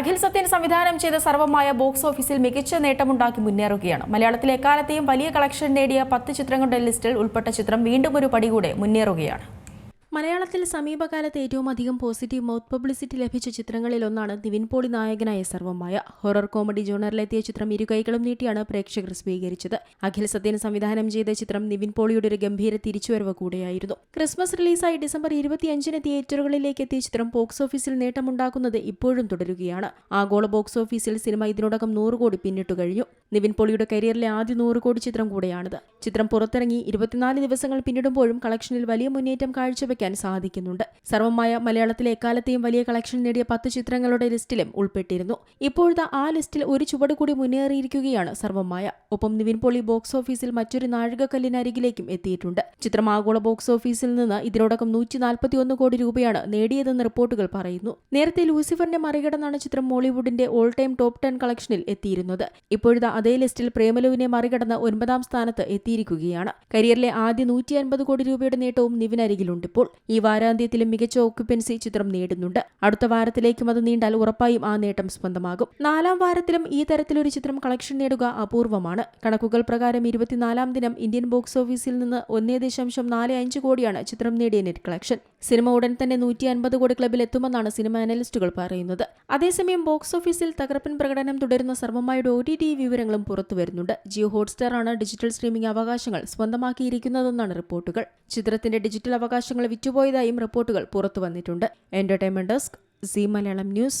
അഖിൽ സത്യൻ സംവിധാനം ചെയ്ത സർവമായ ബോക്സ് ഓഫീസിൽ മികച്ച നേട്ടമുണ്ടാക്കി മുന്നേറുകയാണ്. മലയാളത്തിലെ എക്കാലത്തെയും വലിയ കളക്ഷൻ നേടിയ പത്ത് ചിത്രങ്ങളുടെ ലിസ്റ്റിൽ ഉൾപ്പെട്ട ചിത്രം വീണ്ടും ഒരു പടി കൂടെ മുന്നേറുകയാണ്. മലയാളത്തിൽ സമീപകാലത്ത് ഏറ്റവും അധികം പോസിറ്റീവ് മൗത്ത് പബ്ലിസിറ്റി ലഭിച്ച ചിത്രങ്ങളിലൊന്നാണ് നിവിൻ പോളി നായകനായ സർവമായ ഹൊറർ കോമഡി ജോണറിലെത്തിയ ചിത്രം ഇരുകൈകളും നീട്ടിയാണ് പ്രേക്ഷകർ സ്വീകരിച്ചത്. അഖിൽ സത്യൻ സംവിധാനം ചെയ്ത ചിത്രം നിവിൻ പോളിയുടെ ഒരു ഗംഭീര തിരിച്ചുവരവ് കൂടെയായിരുന്നു. ക്രിസ്മസ് റിലീസായി ഡിസംബർ ഇരുപത്തിയഞ്ചിന് തിയേറ്ററുകളിലേക്ക് എത്തിയ ചിത്രം ബോക്സ് ഓഫീസിൽ നേട്ടമുണ്ടാക്കുന്നത് ഇപ്പോഴും തുടരുകയാണ്. ആഗോള ബോക്സ് ഓഫീസിൽ സിനിമ ഇതിനോടകം നൂറ് കോടി പിന്നിട്ടു കഴിഞ്ഞു. നിവിൻ പോളിയുടെ കരിയറിലെ ആദ്യ നൂറ് കോടി ചിത്രം കൂടെയാണിത്. ചിത്രം പുറത്തിറങ്ങി ഇരുപത്തിനാല് ദിവസങ്ങൾ പിന്നിടുമ്പോഴും കളക്ഷനിൽ വലിയ മുന്നേറ്റം കാഴ്ചവെക്കാൻ സാധിക്കുന്നുണ്ട്. സർവമായ മലയാളത്തിലെ എക്കാലത്തെയും വലിയ കളക്ഷൻ നേടിയ പത്ത് ചിത്രങ്ങളുടെ ലിസ്റ്റിലും ഉൾപ്പെട്ടിരുന്നു. ഇപ്പോഴത്തെ ആ ലിസ്റ്റിൽ ഒരു ചുവട് കൂടി മുന്നേറിയിരിക്കുകയാണ് സർവമായ ഒപ്പം നിവിൻ പോളി ബോക്സ് ഓഫീസിൽ മറ്റൊരു നാഴികക്കല്ലിനരികിലേക്കും എത്തിയിട്ടുണ്ട്. ചിത്രം ആഗോള ബോക്സ് ഓഫീസിൽ നിന്ന് ഇതിനോടകം നൂറ്റി നാൽപ്പത്തിയൊന്ന് കോടി രൂപയാണ് നേടിയതെന്ന് റിപ്പോർട്ടുകൾ പറയുന്നു. നേരത്തെ ലൂസിഫറിനെ മറികടന്നാണ് ചിത്രം മോളിവുഡിന്റെ ഓൾ ടൈം ടോപ്പ് ടെൻ കളക്ഷനിൽ എത്തിയിരുന്നത്. ഇപ്പോഴത്തെ അതേ ലിസ്റ്റിൽ പ്രേമലുവിനെ മറികടന്ന് ഒൻപതാം സ്ഥാനത്ത് എത്തിയിരിക്കുകയാണ്. കരിയറിലെ ആദ്യ നൂറ്റി അൻപത് കോടി രൂപയുടെ നേട്ടവും നിവിനരികിലുണ്ട് ഇപ്പോൾ. ഈ വാരാന്ത്യത്തിലും മികച്ച ഓക്യുപ്പൻസി ചിത്രം നേടുന്നുണ്ട്. അടുത്ത വാരത്തിലേക്കും അത് നീണ്ടാൽ ഉറപ്പായും ആ നേട്ടം സ്വന്തമാകും. നാലാം വാരത്തിലും ഈ തരത്തിലൊരു ചിത്രം കളക്ഷൻ നേടുക അപൂർവമാണ്. കണക്കുകൾ പ്രകാരം ഇരുപത്തിനാലാം ദിനം ഇന്ത്യൻ ബോക്സ് ഓഫീസിൽ നിന്ന് ഒന്നേ ദശാംശം നാല് അഞ്ച് കോടിയാണ് ചിത്രം നേടിയ നെറ്റ് കളക്ഷൻ. സിനിമ ഉടൻ തന്നെ നൂറ്റി അൻപത് കോടി ക്ലബിൽ എത്തുമെന്നാണ് സിനിമ അനലിസ്റ്റുകൾ പറയുന്നത്. അതേസമയം ബോക്സ് ഓഫീസിൽ തകർപ്പൻ പ്രകടനം തുടരുന്ന സർവമായുടെ ഒ ടി ടി വിവരങ്ങളും പുറത്തു വരുന്നുണ്ട്. ജിയോ ഹോട്ട്സ്റ്റാർ ആണ് ഡിജിറ്റൽ സ്ട്രീമിംഗ് അവകാശങ്ങൾ സ്വന്തമാക്കിയിരിക്കുന്നതെന്നാണ് റിപ്പോർട്ടുകൾ. ചിത്രത്തിന്റെ ഡിജിറ്റൽ അവകാശങ്ങൾ വിറ്റുപോയതായും റിപ്പോർട്ടുകൾ പുറത്തു വന്നിട്ടുണ്ട്. Entertainment desk Zee Malayalam news